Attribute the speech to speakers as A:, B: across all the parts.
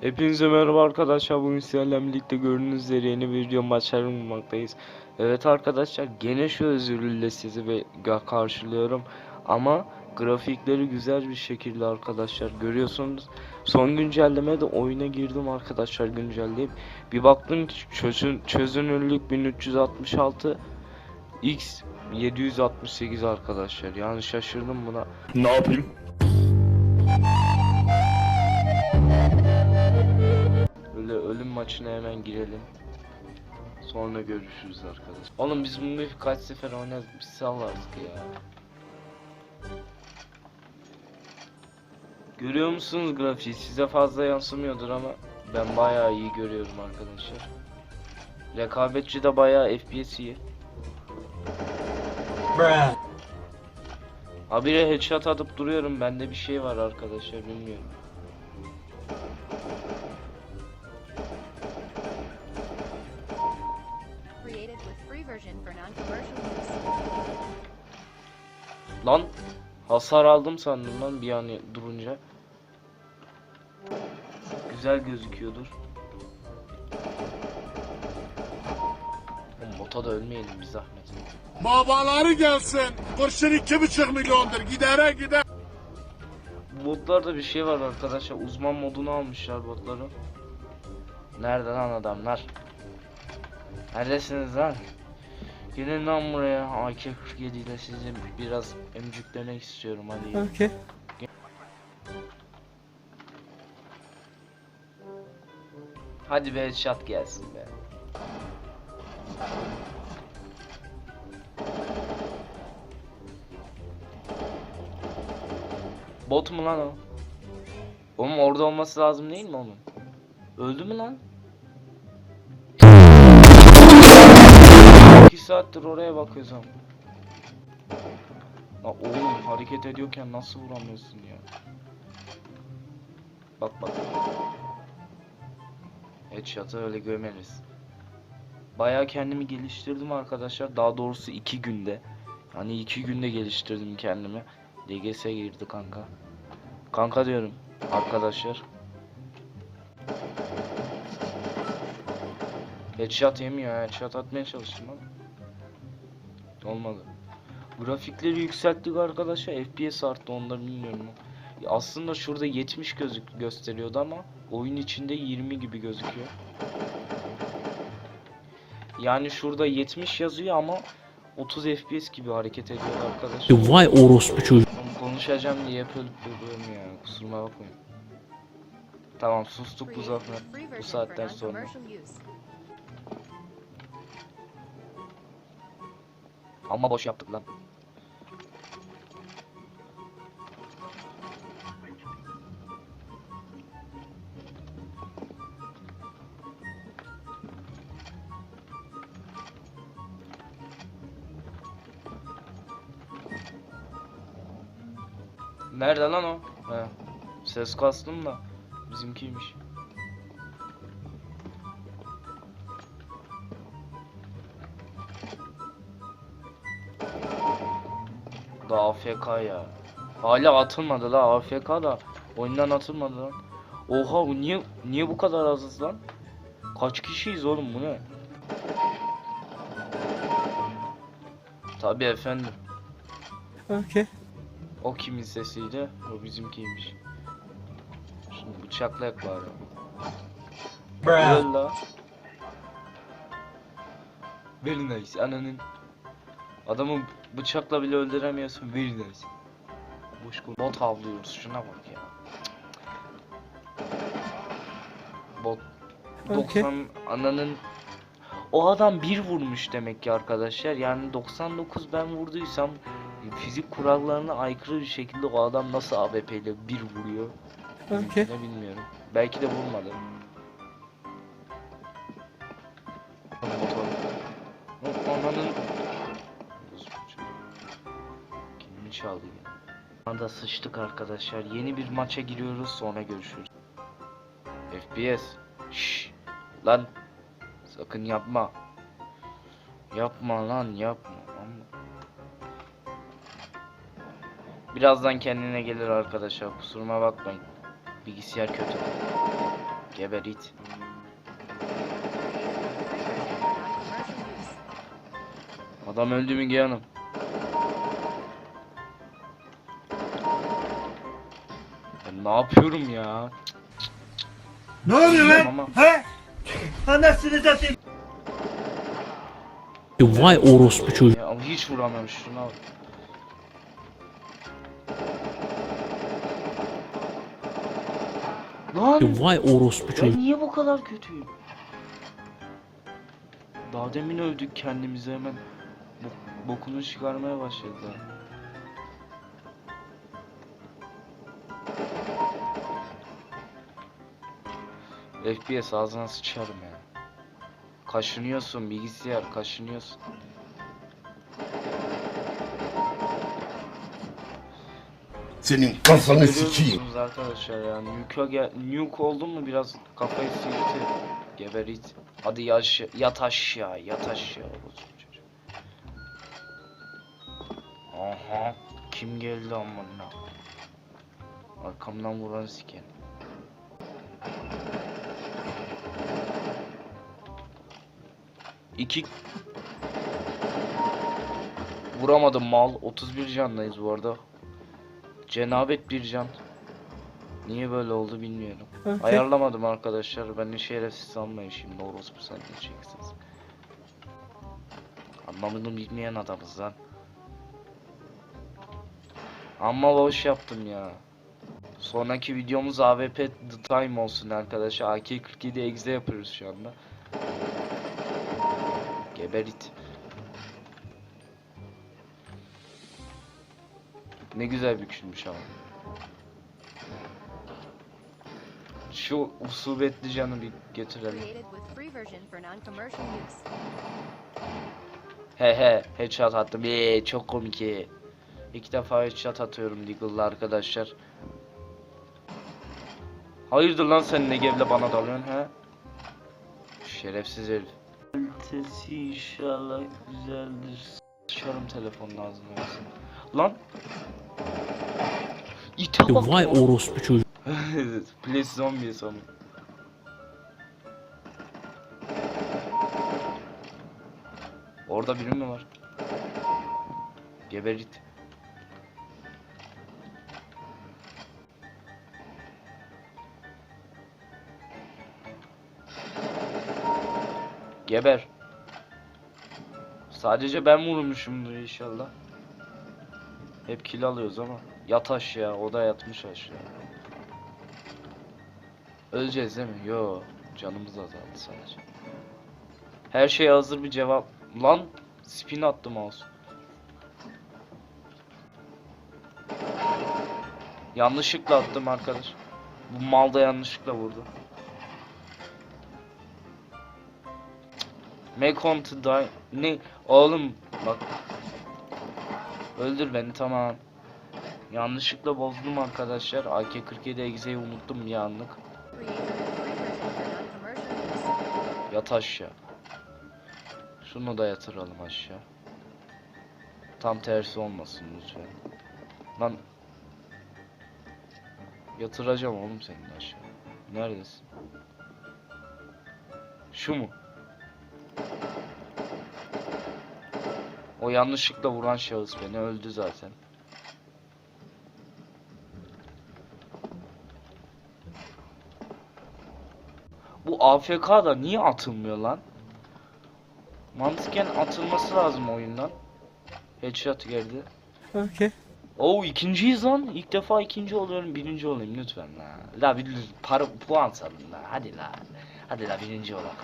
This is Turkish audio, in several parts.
A: Hepinize merhaba arkadaşlar. Bugün sizlerle birlikte gördüğünüz üzere yeni bir video maçlarını bulmaktayız. Evet arkadaşlar gene şu özürlüyle sizi ve karşılıyorum. Ama grafikleri güzel bir şekilde arkadaşlar görüyorsunuz. Son güncellemede oyuna girdim arkadaşlar güncelleyip. Bir baktım ki çözün, çözünürlük 1366 X 768 arkadaşlar. Yani şaşırdım buna.
B: Ne yapayım?
A: Maçına hemen girelim. Sonra görüşürüz arkadaşlar. Oğlum biz bunu birkaç sefer oynadık. Biz sal artık ya. Görüyor musunuz grafiği? Size fazla yansımıyordur ama ben bayağı iyi görüyorum arkadaşlar. Rekabetçi de bayağı FPS iyi. Habire headshot atıp duruyorum. Bende bir şey var arkadaşlar bilmiyorum. Lan hasar aldım sandım lan bir an durunca. Güzel gözüküyordur. Bota da ölmeyelim bir zahmet.
B: Babaları gelsin. Kurşun iki buçuk milyondur. Gidere gider.
A: Botlarda bir şey var arkadaşlar. Uzman modunu almışlar botları. Nerede lan adamlar? Neredesiniz lan? Gelin lan buraya. AK-47 ile sizi biraz emcüklemek istiyorum hadi.
C: Okay.
A: Hadi be headshot gelsin be. Bot mu lan o? Oğlum orada olması lazım değil mi onun? Öldü mü lan? 2 saattir oraya bakıyoruz ama. Oğlum hareket ediyorken nasıl vuramıyorsun ya? Bak bak. Headshot'ı öyle gömeriz. Bayağı kendimi geliştirdim arkadaşlar. Daha doğrusu iki günde. Hani iki günde geliştirdim kendimi. DGS girdi kanka. Kanka diyorum arkadaşlar. Headshot yemiyor. Headshot atmaya çalıştım ama. Olmadı. Grafikleri yükselttik arkadaşlar. FPS arttı onları bilmiyorum. Ya Aslında şurada 70 gözük gösteriyordu ama oyun içinde 20 gibi gözüküyor. Yani şurada 70 yazıyor ama 30 FPS gibi hareket ediyor arkadaşlar.
C: Vay orospu çocuğu.
A: Oğlum konuşacağım diye hep ölüp duruyorum ya. Kusuruma bakmayın. Tamam sustuk bu zaten bu saatten sonra. Ama boş yaptık lan. Nerede lan o? He. Ses kastım da bizimkiymiş. Da AFK ya. Hala atılmadı la AFK da oyundan atılmadı lan. Oha bu niye niye bu kadar azız lan? Kaç kişiyiz oğlum bu ne? Tabi efendim.
C: Okay.
A: O kimin sesiydi? O bizimkiymiş. Şimdi bıçaklayak bari. Öl la. Very nice ananın. Adamı bıçakla bile öldüremiyorsun. Very nice. Boş konu. Bot avlıyoruz. Şuna bak ya. Bot.
C: Okey.
A: 90 ananın o adam bir vurmuş demek ki arkadaşlar. Yani 99 ben vurduysam fizik kurallarına aykırı bir şekilde o adam nasıl AWP ile bir vuruyor?
C: Okay.
A: Ne bilmiyorum. Belki de vurmadı. Ya. Anda sıçtık arkadaşlar. Yeni bir maça giriyoruz sonra görüşürüz. FPS. Şşş. Lan. Sakın yapma. Yapma lan yapma. Birazdan kendine gelir arkadaşlar. Kusuruma bakmayın. Bilgisayar kötü. Geber it. Adam öldü Müge Hanım. Ne yapıyorum ya?
D: Ne oluyor lan?
A: Ama
D: He? Anasını satayım.
C: Vay orospu çocuğu.
A: ya hiç vuramıyorum şuna bak. Lan
C: Vay orospu
A: ben
C: çocuğu.
A: niye bu kadar kötüyüm? Daha demin öldük kendimize hemen bo- bokunu çıkarmaya başladılar. FPS ağzına sıçarım ya. Kaşınıyorsun bilgisayar kaşınıyorsun.
B: Senin kafanı sikeyim.
A: Arkadaşlar ya. Nuke'a gel Nuke oldun mu biraz kafayı silti. Geber it. Hadi yaş yat aşağı yat aşağı. Aha kim geldi amına. Arkamdan vuran siken. İki Vuramadım mal. 31 canlıyız bu arada. Cenabet bir can. Niye böyle oldu bilmiyorum. Ayarlamadım arkadaşlar. Beni şerefsiz sanmayın şimdi orospu zannedeceksiniz. Anlamını bilmeyen adamız lan. Amma boş yaptım ya. Sonraki videomuz AWP The Time olsun arkadaşlar. AK-47 exe yapıyoruz şu anda. Geberit. Ne güzel bükülmüş ama. Şu usubetli canı bir getirelim. He he headshot attım. Eee çok komik. İlk defa headshot atıyorum Deagle'la arkadaşlar. Hayırdır lan sen ne gevle bana dalıyorsun he? Şerefsiz herif. Kalitesi inşallah güzeldir. Sıçarım telefonun ağzına versin. Lan! İte bak
C: Vay orospu çocuğu.
A: Please zombie sonu. Orada biri mi var? Geberit. Geber. Sadece ben vurmuşumdur inşallah. Hep kill alıyoruz ama. Yat aşağı, o da yatmış aşağı. Öleceğiz değil mi? Yo, canımız azaldı sadece. Her şeye hazır bir cevap. Lan spin attı mouse. Yanlışlıkla attım arkadaş. Bu mal da yanlışlıkla vurdu. Make on to die. Ne? Oğlum bak. Öldür beni tamam. Yanlışlıkla bozdum arkadaşlar. AK-47 egzeyi unuttum bir anlık. Yat aşağı. Şunu da yatıralım aşağı. Tam tersi olmasın lütfen. Lan Yatıracağım oğlum seni aşağı. Neredesin? Şu mu? O yanlışlıkla vuran şahıs beni öldü zaten. Bu AFK da niye atılmıyor lan? Mantıken atılması lazım oyundan. Headshot geldi.
C: Okey.
A: Oo ikinciyiz lan. İlk defa ikinci oluyorum. Birinci olayım lütfen la. La bir para puan salın la. Hadi la. Hadi la birinci olak.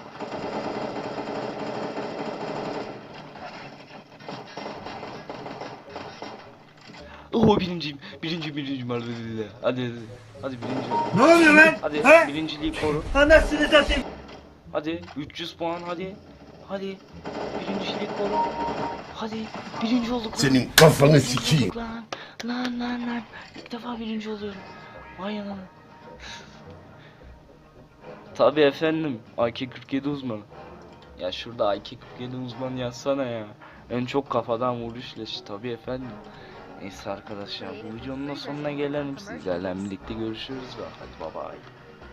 A: Oo birinciyim. Birinci birinciyim hadi hadi. Hadi hadi. Hadi birinci.
D: Ne oluyor lan?
A: Hadi
D: He?
A: birinciliği koru.
D: Anasını satayım.
A: Hadi 300 puan hadi. Hadi. Birincilik koru. Hadi. Birinci olduk. lan.
B: Senin kafanı sikeyim.
A: Lan lan lan lan. İlk defa birinci oluyorum. Vay anam. Tabi efendim. AK-47 uzmanı. Ya şurada AK-47 uzmanı yazsana ya. En çok kafadan vuruş leşi tabi efendim. Neyse arkadaşlar bu videonun da sonuna gelelim sizlerle birlikte görüşürüz ve hadi bye bye.